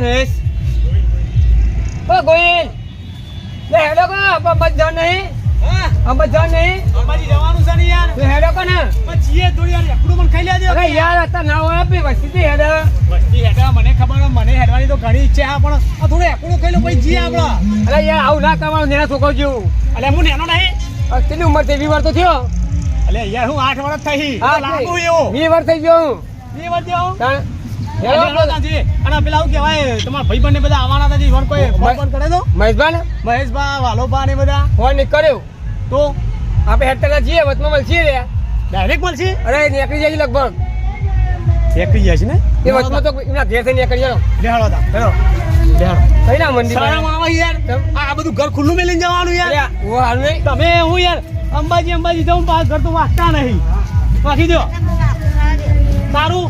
નરેશ ઓ ગોયલ લે હેડો કો અંબા જાન નહીં. હા. જાન નહીં. અંબાજી જવાનું છે ને યાર. તું હેડો કો ને. પણ થોડી યાર એકડું પણ ખાઈ લેજો. અરે યાર અત્યારે ના હોય આપી વસ્તી હેડો. વસ્તી હેડો મને ખબર હોય, મને હેડવાની તો ઘણી ઈચ્છા હા પણ આ થોડું એકડું ખાઈ લો પછી જીએ આપણો. અરે યાર આવું ના કરવાનું નેના છોકરો જેવું. એટલે હું નેનો નહીં. કેટલી ઉંમર થઈ? વાર તો થયો. અલે યાર હું આઠ વર્ષ થઈ. હા, લાગુ એવો વાર થઈ ગયો હું. વર્ષ જેવો ડાયરેક્ટ મળશે અરે નીકળી જાય લગભગ. એકલી જશે ને? એ વચમાં તો એમના ઘેર થઈ નીકળી જાઓ બેહાડો તા. હેડો કઈ ના મંદિર આવે યાર. આ બધું ઘર ખુલ્લું મેલીને જવાનું યાર. ઓ હાલ નહીં. તમે હું યાર? અંબાજી અંબાજી જવું પાસ ઘર તો વાંચતા નહીં. વાંચી દો તારું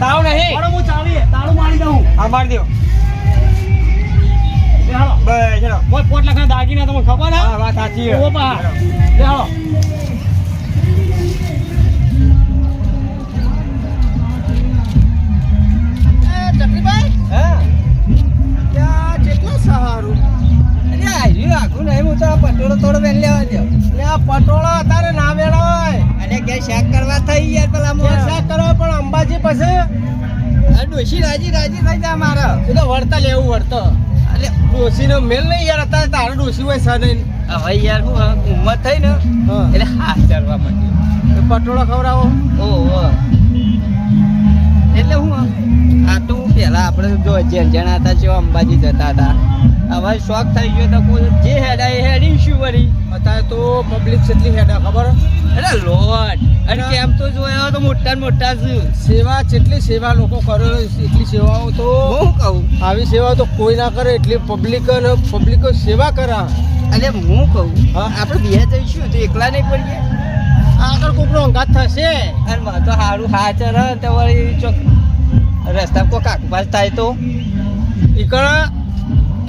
તાવ નહીં. મારો હું ચાવી તાળું મારી દઉં. હા મારી દો. બસ હેડો. મોય પોટ લાખના દાગીના તમને ખબર હા? હા વાત સાચી છે. ઓ બા બેહાડો. હા. ત્યાં કેટલો સહારું? અરે આ આખું નહીં હું તો પટોળો થોડો વેલ લેવા દો એટલે આ પટોળો અત્યારે ના વેળાય અને કે શેક કરવા થઈ યાર પેલા પૈસા કરો પણ અંબાજી પછી આ ડોશી રાજી રાજી થઈ જા મારે. એ તો વળતા લેવું વળતો. અલે ડોસીનો મેલ નહીં યાર અત્યારે તારો ડોશી હોય સા નહીં હવે યાર હું હા, ઉંમર થઈ ને એટલે હાથ ચડવા માંડ્યો. એ પટોળો ખવડાવો. ઓહો એટલે હું આ તો હું પહેલા આપણે જો જેન જેન હતા અંબાજી જતા હતા. હવે શોખ થઈ ગયો તો કોઈ જે હેડા એ હેડી શું વળી? અત્યારે તો પબ્લિક કેટલી હેડા ખબર? અરે લોટ. અને કેમ તો જોયા તો મોટા મોટા સેવા જેટલી સેવા લોકો કરે એટલી સેવાઓ તો હું કહું. આવી સેવા તો કોઈ ના કરે એટલી પબ્લિક પબ્લિક સેવા કરા. અને હું કહું હા? આપણે બે જઈશું તો એકલા નહીં પડીએ? આગળ કોકનો અંગાત થશે. અને મારે તો સારું હાચર તો વળી ચોક રસ્તા કોઈ કાકપાસ થાય તો? ઈકણ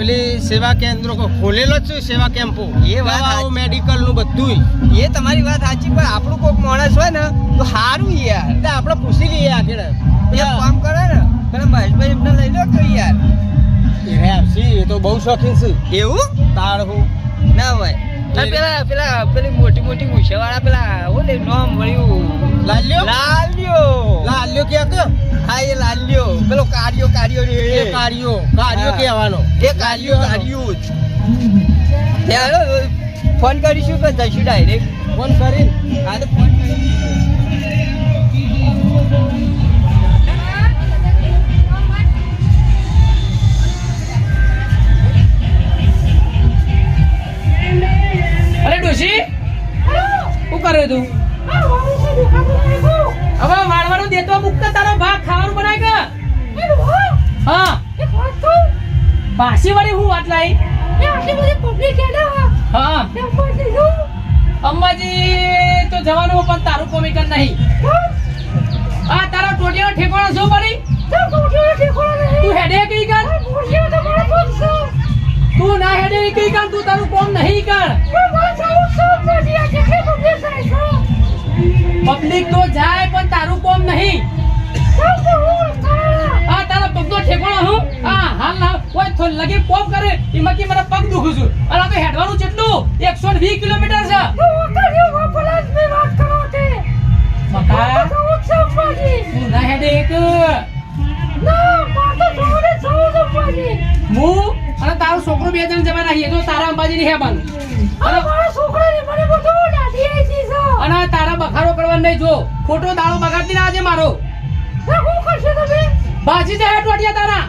પેલી સેવા કેન્દ્રો ખોલેલો જ છે સેવા કેમ્પો. એ વાત. મેડિકલનું બધું એ તમારી વાત સાચી પણ આપણું કોઈક માણસ હોય ને તો સારું યાર. એટલે આપણે પૂછી લઈએ આગળ. કામ કરે ને પેલા મહેશભાઈ એમને લઈ લો કે યાર. એ એ તો બહુ શોખીન છે. એવું? તાળ હું. ના હોય. પેલા પેલા પેલી મોટી મોટી મૂછાવાળા પેલા હું નામ લાલ્યો? લાલ્યો. લાલ્યો ક્યાં કે હા એ કાર્યો કાર્યો રે. એ કાર્યો કાર્યો. કહેવાનો. એ કાર્યો કાર્યો જ. ફોન કરીશું કે જઈશું ડાયરેક્ટ ફોન કરી. હા તો ફોન અરે ડોશી શું કરે તું? હવે વાળવાનું દેતો મુક્ત તારો ભાગ ખાવાનું બનાય કે? હા. પાછી વળી હું વાત લાઈ હા. અંબાજી તો જવાનું પણ તારું કોમિકન નહીં. આ તારો ટોટિયાનો ઠેકાણો શું પડી? તું હેડે કઈ કર? તું ના હેડે કઈ કર તું તારું કોમ નહીં કર. પબ્લિક તો જાય પણ તારું કોમ નહીં. આ તો ઠેકોણો હું? આ હાલ ના કોઈ થો લગે કોમ કરે. એમાં કે મને પગ દુખું છું. અને આ તો હેડવાનું કેટલું 120 કિલોમીટર છે. બકા હું ના હેડે એક. હું? અને તારો છોકરો બે જણ જવાના છીએ તો તારા અંબાજી ની હેબાનું અને અને તારા બખારો કરવાનો નહીં જો. ખોટો દાડો બગાડતી ના આજે મારો. બાજી જાય ટોટિયા તારા.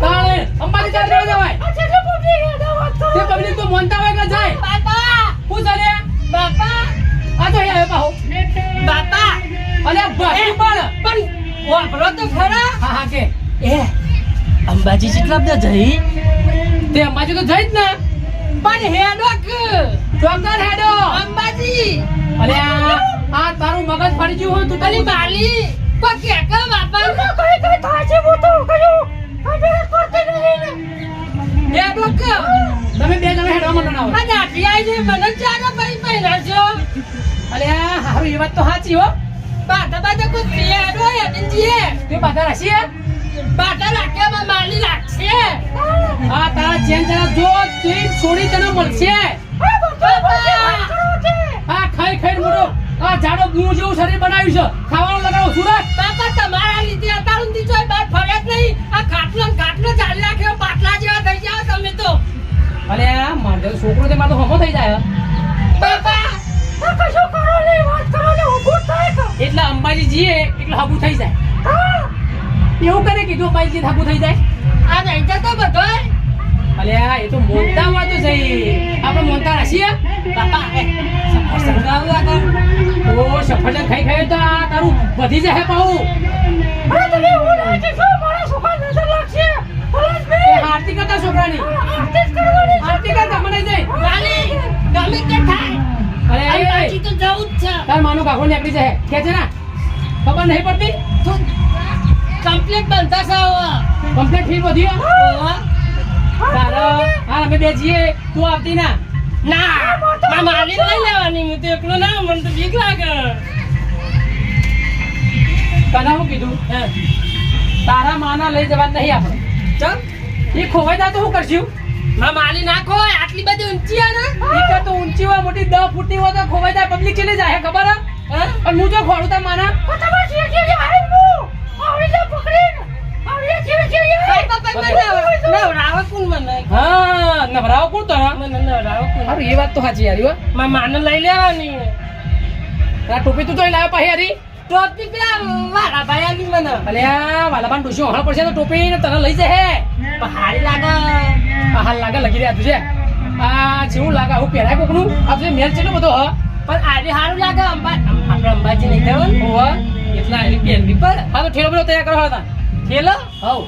તાણે અંબાજી ચાલ જવાય તે પબ્લિક તો મોનતા હોય કે જાય? હું ચાલે આ તો અહીંયા પાહો. અને આ બાકી પણ. પણ વાપરો તો ખરા. હા હા કે. એ અંબાજી જેટલા બધા જઈ. તે અંબાજી તો જઈ જ ને. પણ હેડોક. ડોક્ટર હેડો. અંબાજી. અરે આ આ તારું મગજ ફરી ગયું હોય તું તારી બાલી. પણ કે કે બાપા? એ કે તમે બે જણા હેડવા માંડો ના આ દાટી આવી છે મને ચાલો ભાઈ પહેલા છો. અરે હારું એ વાત તો સાચી હો. બાટા બાટા કોઈ હેડો એ જઈએ તે બાધા રાખી બાટા લાગ્યામાં માલી લાગશે હા તારા ચેન જરા જો તું છોડી તને મળશે. હા ખાઈ ખાઈ મોટો આ જાડો ગુણ જેવું શરીર બનાવ્યું છે. ખાવાનું લગાવો સુરત. બાપા તમારા લીધે અતારું જોઈ બાર ફરે જ નહીં. આ ખાટલો ને ખાટલો ચાલી રાખ્યો પાટલા જેવા થઈ જાવ તમે તો. અરે આ મારો છોકરો તે મારો હમો થઈ જાય. બાપા એટલે અંબાજી જીએ એટલે હાબુ થઈ જાય. એવું કરે કીધું અંબાજી હાબુ થઈ જાય? આ નહીં જતો બધો અલ્યા એ તો મોટા માં તો જઈ આપણે મોટા રાખીએ બાપા એ આગળ ઓ સફરજન ખાઈ ખાઈ તો આ તારું વધી જાય પાઉં એ આરતી કરતા છોકરાની. આરતી કરતા મને જઈ વાલી ગમે તે થાય. અરે એ પાછી તો જવું જ છે. તાર માનું કાકો નીકળી જાય કે છે ને? ખબર નહીં પડતી? કમ્પ્લીટ બનતા હવે. કમ્પ્લીટ ફી વધી. તારો હા અમે બે જઈએ તું આવતી ના. ના મારા માલિક લઈ લેવાની હું તો એકલો ના મને તો બીક લાગે. તને હું કીધું? તારા માના લઈ જવા નહીં આપણે. ચલ. એ ખોવાઈ જાય તો શું કરશું? મારા માલી નાખો આટલી બધી ઊંચી આ ને. તો ઊંચી હોય મોટી દસ ફૂટની હોય તો ખોવાઈ જાય પબ્લિક ચેલી જાય ખબર હે? હા? અને હું જો ખોડું તાર માના? બાપા પણ મને નવરાવો કોણ મને કે નવરાવો કોણ તો મને નવરાવો કોણ હારું એ વાત તો સાચી યાર હો. માને લઈ લેવાની. આ ટોપી તું તો લાવ્યો પાછી ટોપી પેલા વાળા ભાઈ આલી મને. અલ્યા ડોશી હળ પડશે તો ટોપી ને તને લઈ પણ હારી લાગે. હાલ લાગે લગી રહ્યા તું છે. આ જેવું લાગે આવું પહેરાય કોકનું? આ તું મેલ છે બધો હ. પણ આજે સારું લાગે અંબા આપણે અંબાજી નહીં જવાનું હોવા એટલા એની પહેરવી પડે. હા તો ઠેલો બધો તૈયાર કરો હતા થેલો હવ.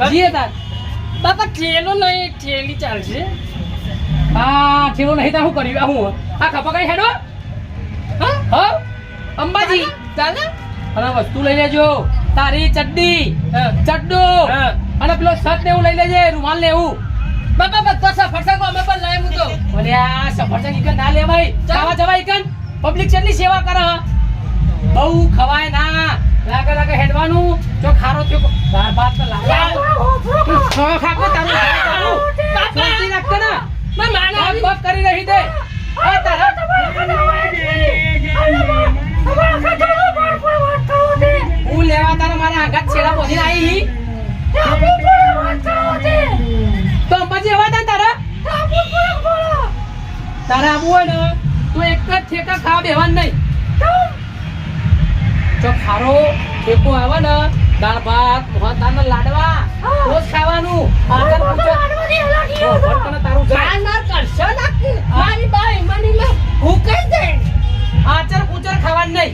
કરીએ તાર. બાપા ઠેલો નહીં ઠેલી ચાલશે. હા ઠેલો નહીં તો શું કરી હું આ ખપા કઈ હેડો? હા? અંબાજી. ચાલે? અને વસ્તુ લઈ લેજો. તારી ચડ્ડી. હા. ચડ્ડો. હા. અને પેલો શર્ટ ને એવું લઈ લેજે રૂમાલ ને એવું. બાપા બધા સફરસાકો અમે પણ લઈ હું તો. ભલે આ સફરજન ઈકન ના લેવાય. ખાવા જવા ઈકન? પબ્લિક કેટલી સેવા કરે બહુ ખવાય ના. લાગે લાગે હેડવાનું? જો ખારો થયો બાર બાર તો લાગે. હા, ખાકો તારું. શાંતિ રાખતે ને. મારા માને બક કરી રહી દે આ તારા. હું લેવા તારા મારા આઘાત છેડા પહોંચી આવી હી? તો પછી હતા ને તારા તારા આવું હોય ને તું એક જ ઠેકા ખાવા બેવાનું નહીં. જો ખારો ઠેકો આવે ને દાળ ભાત મોહનથાળ ના લાડવા. રોજ ખાવાનું. ઓ, ભટકને તારું જાય. માર માર કરશો નાખી મારી બાઈ મની મે હું કઈ દે આચર પૂચર ખાવાનું નહીં.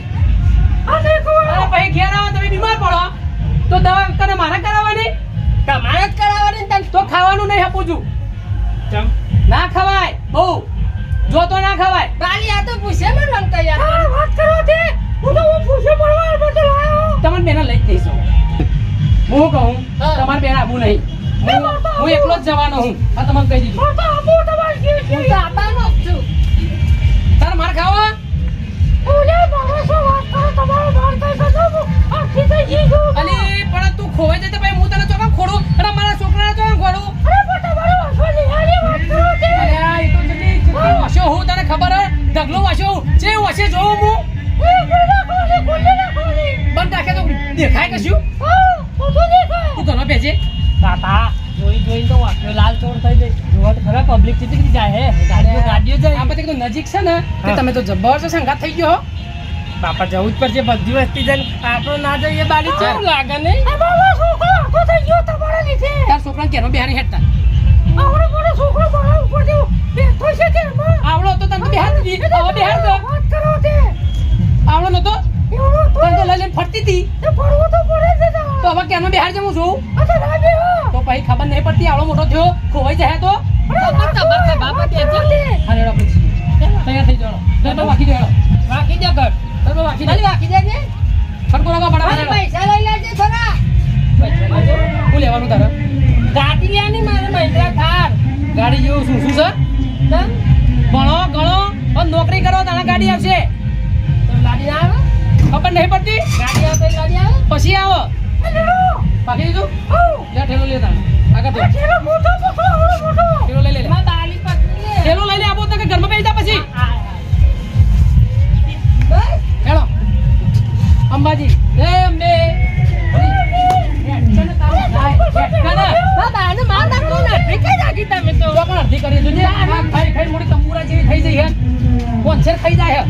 અને પછી ઘેર આવો તમે બીમાર પડો. તો દવા તને મારા કરાવવાની? તમારે જ કરાવવાની ને તને. તો ખાવાનું નહીં આપું છું. ચમ. ના ખવાય. બહુ. જો તો ના ખવાય. બાલી આ તો પૂછે મને રંગ તૈયાર તમારે બેના લઈ જ નહીં હું કહું? હા. તમારે બેન આવું નહીં. હું હું એકલો જ જવાનો હું. આ તમને કહી દીધું. હું તો છું? તાર માર ખાવા? દેખાય કશું? તું ઘણો બેજે કાકા જોઈ જોઈ તો વાક્યો લાલ ચોર થઈ જાય. જોવા તો ખરા પબ્લિક કેટલી બધી જાય હે? ગાડીઓ ગાડીઓ જાય. આ પછી નજીક છે ને તે તમે તો જબરજસ્ત સંગાત થઈ ગયો બાપા જવું જ પડશે બધી વસ્તી જઈને. આપણો ના જઈએ બાલી. કેવું લાગે નહીં. તાર છોકરાને કેનો બિહારી હેડતા આવડો તો તને બિહાર દીધી હવે બિહાર દો. આવડો નતો તને લઈને ફરતી હતી? તો હવે કેનો બિહાર જમું છું? તો પછી ખબર નહીં પડતી આવડો મોટો થયો ખોવાઈ જાય તો? છે તૈયાર થઈ જાઓ. તો વાગી જાઓ વાકી જા ઘર. તો ખાલી જાઓ વાકી જાજે ખડકો લગાવો ખાલી બરાબર પૈસા લઈ લેજે થોડા. હું લેવાનું તારે? ગાડી લેવાની મારે મહિન્દ્રા થાર. ગાડી જેવું શું શું છે ભણો ગણો નોકરી કરો તારા ગાડી આવશે. તો ગાડી ના આવે? ખબર નહીં પડતી? ગાડી આવે ગાડી આવે. પછી આવો. બાકી દીધું? લે ઠેલો લે તાણ આગળ તો ઠેલો. લઈ લે લે. મારા બાની પકડી લે. ઠેલો લઈ લે આપો તો કે ઘરમાં બેસી જા પછી. બસ. હેલો અંબાજી. જય અંબે. હેઠ ને તારું? જાય, હેઠ ને. મારા બાને માર નાખો ને. કઈ નાખી તમે તો. તો પણ અડધી કરી જોજે. આ ખાઈ ખાઈ મોટી તંબુરા જેવી થઈ જઈ હે. કોન્સેર ખાઈ જાય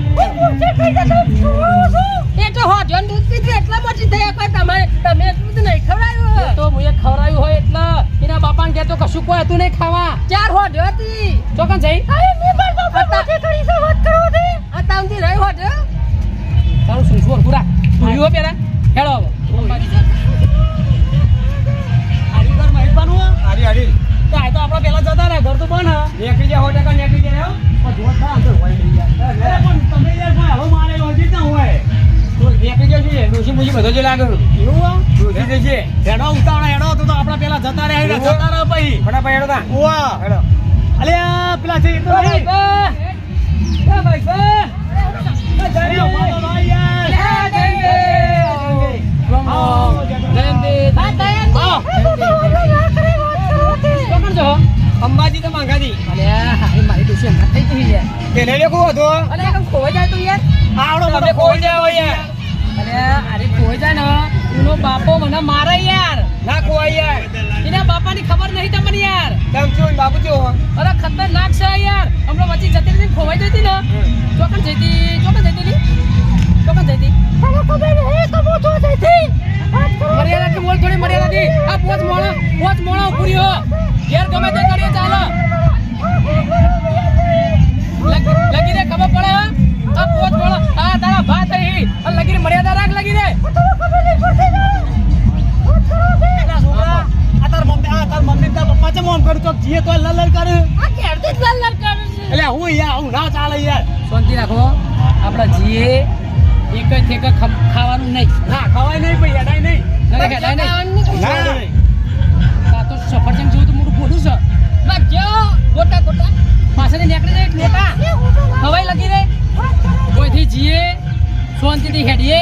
પીધું થઈ પણ તમે તમે એટલું બધું નહીં ખવડાવ્યું તો મુએ ખવડાવ્યું હોય એટલે એના બાપાને કહેતો કશું કોઈ હતું નહીં ખાવા. ચાર હોટ હતી. ચોકન જઈ? અરે મે માર બાપા મોટી કરી છે વાત કરો દે આ તાઉંથી રહી હોજો તારું શું શું પૂરા તું યુવો પેલા? હેડો હવે. આરી ઘર મહેશબાનું હે? હારી હારી. તો આ તો આપણે પહેલા જતા રહ્યા. ઘર તો બંધ. નેકળી જાય એક ટકા નેકળી જાય પણ જોત છે ડોશી મુશી બધો જ લાગે એવું હે? ડોશી જશે હેડો ઉતાવળા હેડો તું તો આપણા પેલા જતા રહ્યા હેડો, જતા રહો પછી ફટાફટ હેડો તા ઓવા હેડો અલ્યા પેલા છે તો. અરે યાર. અંબાજી તો માંગાજી હારી મારી ડોશી થઈ ગઈ હતો ખોવાઈ જાય તો યાર આવડો તમે કોઈ જાય યાર અરે કોઈ જાય ને એનો બાપો મને મારે યાર. ના કોઈ યાર. એના બાપાની ખબર નહીં તમને યાર. તમ છો? બાપુ છો અરે ખતરનાક છે યાર. હમણાં વચ્ચે જતી રહી ખોવાઈ જતી ને. ચોકન જતી ચોકન જતી ની ચોકન જતી. તને ખબર નહીં તો તો જઈતી મર્યાદા કે બોલ થોડી મર્યાદા દી આ પોચ મોણો પોચ મોણો પૂરી હો ઘેર ગમે તે કરીએ ચાલો. લગી રે ખબર પડે હે? આ પોચ મોણો આ તારા ભા થઈ આ લગી રે મર્યાદા રાખ લગી રે. પેલા છોકરા, આ તાર મમ્મી આ તાર મમ્મી તાર પપ્પા આમ કરું તો જીએ તોય લલ કરે. આ કેરથી જ લલ્લર કરે એટલે હું યાર હું ના ચાલે યાર. શાંતિ રાખો. આપણા જીએ એક જ ઠેક ખાવાનું નહીં. ના ખવાય નહીં ભાઈ હેડાય નહીં. ના હેડાય નહીં. ના તો સફરજન જેવું તો મોટું ખોટું છે. બચ્ચો ગોટા ગોટા. પાછળથી નીકળી જાય એક ખવાય હવાઈ લગી રે. કોઈથી જીએ શાંતિથી હેડીએ.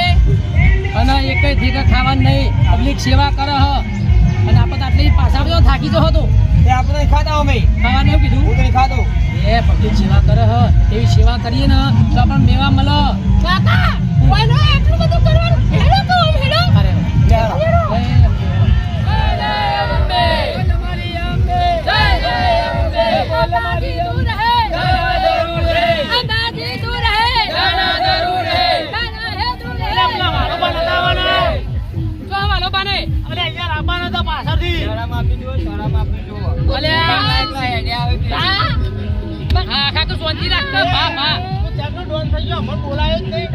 અને એક જ ઠેક ખાવાનું નહીં. પબ્લિક સેવા કરે હ. અને આપણે તો આટલી પાછા બધો થાકી જો હતો એ આપણે નહીં ખાતા અમે. ખાવાનું એવું કીધું? હું તો નહીં ખાતો. એ પબ્લિક સેવા કરે હ. એવી સેવા કરીએ ને તો આપણને મેવા મળે. કાકા કોઈનો એટલું બધું કરવાનું? હેડો તો હેડો. અરે લે હાલો. અરે રાખ તો ભા ભા ચાકનો ડોન થઈ ગયો અમને બોલાયો જ નહીં.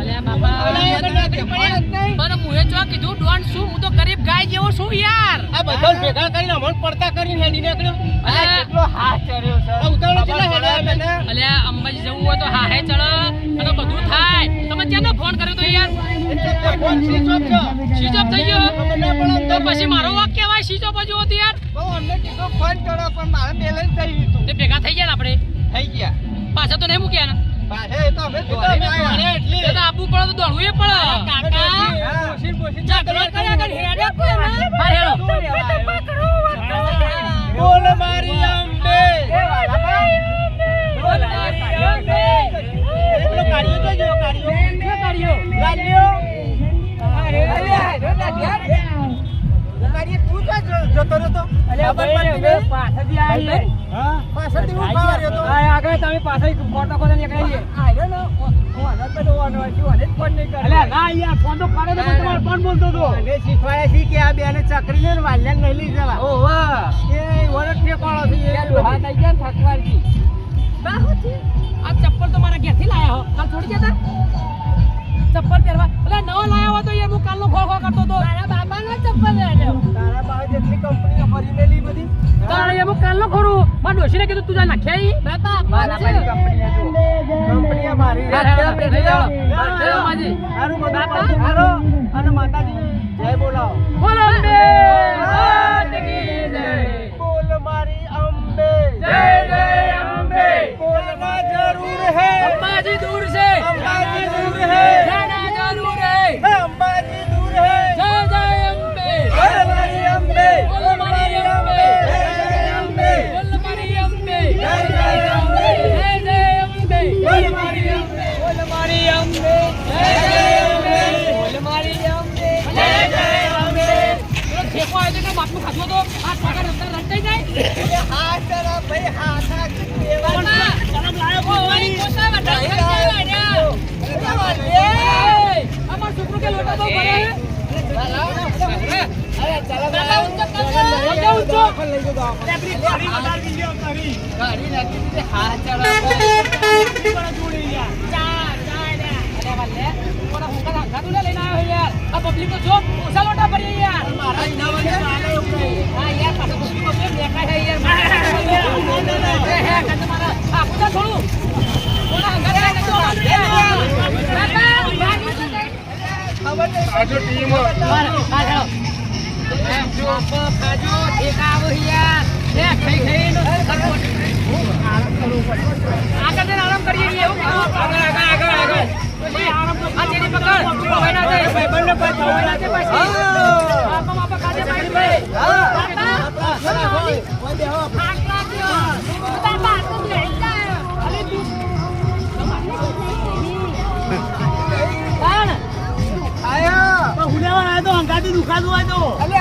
અલ્યા બાપા બોલાયો તો નોકરી પડી જ નહીં પણ મુએ ચો કીધું ડોન શું? હું તો ગરીબ ગાય જેવો છું યાર. આ બધા ભેગા કરીને પડતા કરીને હેડી નીકળ્યો. અલ્યા, કેટલો હાથ ચડ્યો છે. આ ઉતાવળે કેટલા હેડ્યા અલ્યા અંબાજી જવું હોય તો હા હે ચડો અને બધું થાય. તમે ક્યાંનો ફોન કર્યો તો યાર? ફોન સ્વિચ ઓફ છે. સ્વિચ ઓફ થઈ ગયો અમે ના પડે તો પછી મારો વાક કહેવાય સ્વિચ ઓફ જ હોતી યાર બહુ અમને કીધો ફોન કરો પણ મારે બેલેન્સ થઈ ગયું હતું તે ભેગા થઈ ગયા આપણે થઈ ગયા પાછા તો નહીં મૂક્યા ને પાછે તો અમે દોડીને. એટલે. આપવું પડે તો દોડવું એ પડે કાકા હા. બોસીને બોસીને કર્યા કર હેડો કોને હા, હેડો. બોલ તો પણ ચકરી ને. વાલ્યા હતો. ઓહો. એ વરસ ઠેકાણો છે, એ બધી. બાહુથી. આ ચપ્પલ તો મારા ઘેરથી લાયા હો. કાલ છોડી જતા ચપ્પલ પહેરવા. એટલે નવો લાયા હોય તો યાર હું કાલનો ખો ખો કરતો હતો તારા બાબાનો ચપ્પલ લેજો. તારા પાસે જેટલી કંપનીઓ ભરી લેલી બધી. તારે એમ કાલનો ખોરું મારા ડોશીને કીધું તું જા નાખ્યા ઈ. બાપા મારા. પાસે કંપનીઓ જો. કંપનીઓ મારી. જાઓ, માજી. હારું બધું પાછું હારો અને માતાજી જય બોલાવો. બોલો અંબે. માત જય. બોલ મારી અંબે. જય જય અંબે. બોલવા જરૂર હે. અંબાજી બાપુ આવ્યો તો બાપુ ખાધો તો આ પગાર રમતા રમતા જાય હા ચલો ભાઈ હા હા બાપા, શરમ ઓય, હોય. પોતા વટા અમાર છોકરો કે લોટા બહુ ભરે. બાપા, ઊંચો કરજો. ઊંચો, ઊંચો. આપણી ગાડી વધારવી છે, કરી. ગાડી નાખી હા ચલો જોડી યાર. ચા, ચા લે. અરે વાલે, કોના હુંકાર હાંકાતું લે લઈને આવ્યો યાર. આ પબ્લિક તો જો, ઓછા લોટા ભરી યાર. હા, યાર, પાછો પબ્લિક પબ્લિક દેખાય છે યાર. એ, હે, કાંતો મારા. આ, કૂદા થોડું. તો તો આગળ આરામ કરીએ એવું આગળ, આગળ, આગળ, આગળ. પછી આ ચેરી પકડ. કોઈ ના જાય. કોઈ ના જાય પાછી. બાપા, બાપા, કાજે પાડી ભાઈ. બાપા, હાથ લાગ્યો. બાપા, તું લઈ જા. અરે તું. કોણ? પણ હુંડાવા આવ્યો તો હોય તો. અમે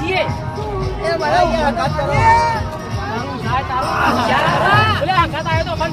છીએ આઘાત આવ્યો તો પણ